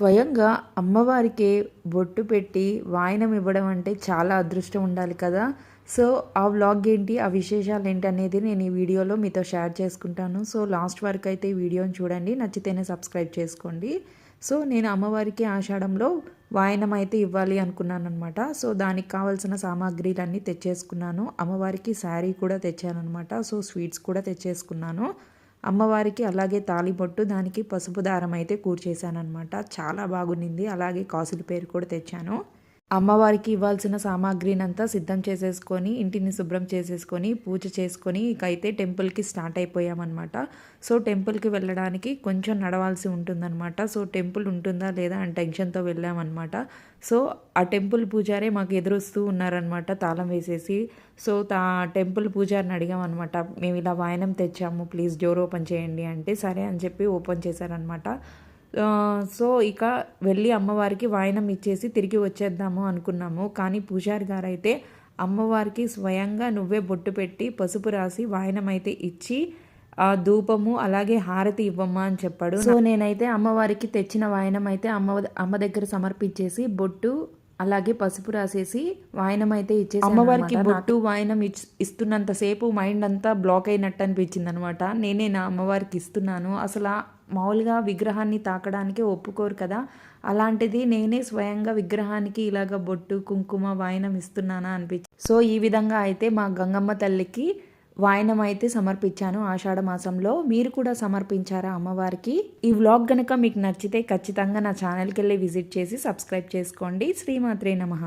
స్వయంగా అమ్మవారికే బొట్టు పెట్టి వాయనం ఇవ్వడం అంటే చాలా అదృష్టం ఉండాలి కదా. సో ఆ వ్లాగ్ ఏంటి ఆ విశేషాలు ఏంటి అనేది నేను ఈ వీడియోలో మీతో షేర్ చేసుకుంటాను. సో లాస్ట్ వరకు అయితే ఈ వీడియోని చూడండి నచ్చితేనే సబ్స్క్రైబ్ చేసుకోండి. సో నేను అమ్మవారికి ఆషాఢంలో వాయనం అయితే ఇవ్వాలి అనుకున్నాను అనమాట సో దానికి కావాల్సిన సామాగ్రిలన్నీ తెచ్చేసుకున్నాను. అమ్మవారికి శారీ కూడా తెచ్చానమాట సో స్వీట్స్ కూడా తెచ్చేసుకున్నాను. అమ్మవారికి అలాగే తాలిబొట్టు దానికి పసుపు దారం అయితే కూర్చేశానమాట చాలా బాగుండింది. అలాగే కాసుల పేరు కూడా తెచ్చాను. అమ్మవారికి ఇవ్వాల్సిన సామాగ్రినంతా సిద్ధం చేసేసుకొని ఇంటిని శుభ్రం చేసేసుకొని పూజ చేసుకొని ఇకైతే అయితే టెంపుల్కి స్టార్ట్ అయిపోయామన్నమాట. సో టెంపుల్కి వెళ్ళడానికి కొంచెం నడవాల్సి ఉంటుందన్నమాట. సో టెంపుల్ ఉంటుందా లేదా అని టెన్షన్తో వెళ్ళామన్నమాట. సో ఆ టెంపుల్ పూజారే మాకు ఎదురొస్తూ ఉన్నారనమాట తాళం వేసేసి. సో తా టెంపుల్ పూజారిని అడిగామన్నమాట. మేము ఇలా వాయనం తెచ్చాము ప్లీజ్ డోర్ ఓపెన్ చేయండి అంటే సరే అని చెప్పి ఓపెన్ చేశారనమాట సో ఇక వెళ్ళి అమ్మవారికి వాయనం ఇచ్చేసి తిరిగి వచ్చేద్దాము అనుకున్నాము. కానీ పూజారి గారు అయితే అమ్మవారికి స్వయంగా నువ్వే బొట్టు పెట్టి పసుపు రాసి వాయనం అయితే ఇచ్చి ఆ ధూపము అలాగే హారతి ఇవ్వమ్మా అని చెప్పాడు. సో నేనైతే అమ్మవారికి తెచ్చిన వాయనం అయితే అమ్మ అమ్మ దగ్గర సమర్పించేసి బొట్టు అలాగే పసుపు రాసేసి వాయనం అయితే ఇచ్చేసి అమ్మవారికి బొట్టు వాయనం ఇస్తున్నంతసేపు మైండ్ అంతా బ్లాక్ అయినట్టు అనిపించింది అనమాట నేనే నా అమ్మవారికి ఇస్తున్నాను. అసలు మామూలుగా విగ్రహాన్ని తాకడానికి ఒప్పుకోరు కదా. అలాంటిది నేనే స్వయంగా విగ్రహానికి ఇలాగ బొట్టు కుంకుమ వాయనం ఇస్తున్నానా అనిపించి సో ఈ విధంగా అయితే మా గంగమ్మ తల్లికి వాయనం అయితే సమర్పించాను ఆషాఢ మాసంలో. మీరు కూడా సమర్పించారా అమ్మవారికి? ఈ వ్లాగ్ గనక మీకు నచ్చితే ఖచ్చితంగా నా ఛానల్కి వెళ్ళి విజిట్ చేసి సబ్స్క్రైబ్ చేసుకోండి. శ్రీమాత్రే నమః.